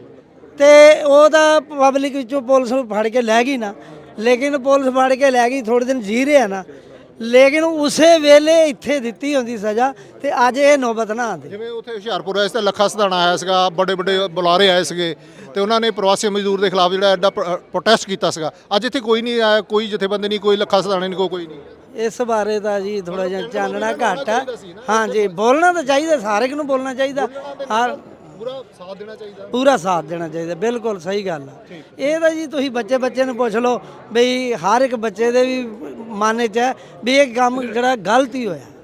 ਤੇ ਉਹ ਤਾਂ ਪਬਲਿਕ ਵਿੱਚੋਂ ਪੁਲਿਸ ਨੂੰ ਫੜ ਕੇ ਲੈ ਗਈ ਨਾ। ਲੇਕਿਨ ਪੁਲਿਸ ਫੜ ਕੇ ਲੈ ਗਈ ਥੋੜੇ ਦਿਨ ਜੀ ਰਿਹਾ ਨਾ। ਲੇਕਿਨ ਉਸੇ ਵੇਲੇ ਇੱਥੇ ਦਿੱਤੀ ਹੁੰਦੀ ਸਜ਼ਾ ਤੇ ਅੱਜ ਇਹ ਨੌਬਤ ਨਾ ਆਉਂਦੀ। ਜਿਵੇਂ ਉੱਥੇ ਹੁਸ਼ਿਆਰਪੁਰ ਆਇਆ ਸੀ ਤੇ ਲੱਖਾ ਸਧਾਣਾ ਆਇਆ ਸੀਗਾ ਵੱਡੇ ਵੱਡੇ ਬੁਲਾਰੇ ਆਏ ਸੀਗੇ ਤੇ ਉਹਨਾਂ ਨੇ ਪ੍ਰਵਾਸੀ ਮਜ਼ਦੂਰ ਦੇ ਖਿਲਾਫ ਜਿਹੜਾ ਐਡਾ ਪ੍ਰੋਟੈਸਟ ਕੀਤਾ ਸੀਗਾ। ਅੱਜ ਇੱਥੇ ਕੋਈ ਨਹੀਂ ਆਇਆ ਕੋਈ ਜਥੇਬੰਦੀ ਨਹੀਂ ਕੋਈ ਲੱਖਾ ਸਧਾਣਾ ਨਹੀਂ ਕੋਈ ਕੋਈ ਨਹੀਂ। ਇਸ ਬਾਰੇ ਤਾਂ ਜੀ ਥੋੜਾ ਜਿਹਾ ਚਾਨਣਾ ਘੱਟ ਆ। ਹਾਂਜੀ ਬੋਲਣਾ ਤਾਂ ਚਾਹੀਦਾ ਸਾਰੇ ਨੂੰ ਬੋਲਣਾ ਚਾਹੀਦਾ। ਹਰ ਪੂਰਾ ਸਾਥ ਦੇਣਾ ਚਾਹੀਦਾ? ਪੂਰਾ ਸਾਥ ਦੇਣਾ ਚਾਹੀਦਾ ਬਿਲਕੁਲ ਸਹੀ ਗੱਲ ਆ। ਇਹ ਤਾਂ ਜੀ ਤੁਸੀਂ ਬੱਚੇ ਬੱਚੇ ਨੂੰ ਪੁੱਛ ਲਓ ਬਈ ਹਰ ਇੱਕ ਬੱਚੇ ਦੇ ਵੀ ਮਨ 'ਚ ਹੈ ਵੀ ਇਹ ਕੰਮ ਜਿਹੜਾ ਗਲਤ ਹੀ ਹੋਇਆ।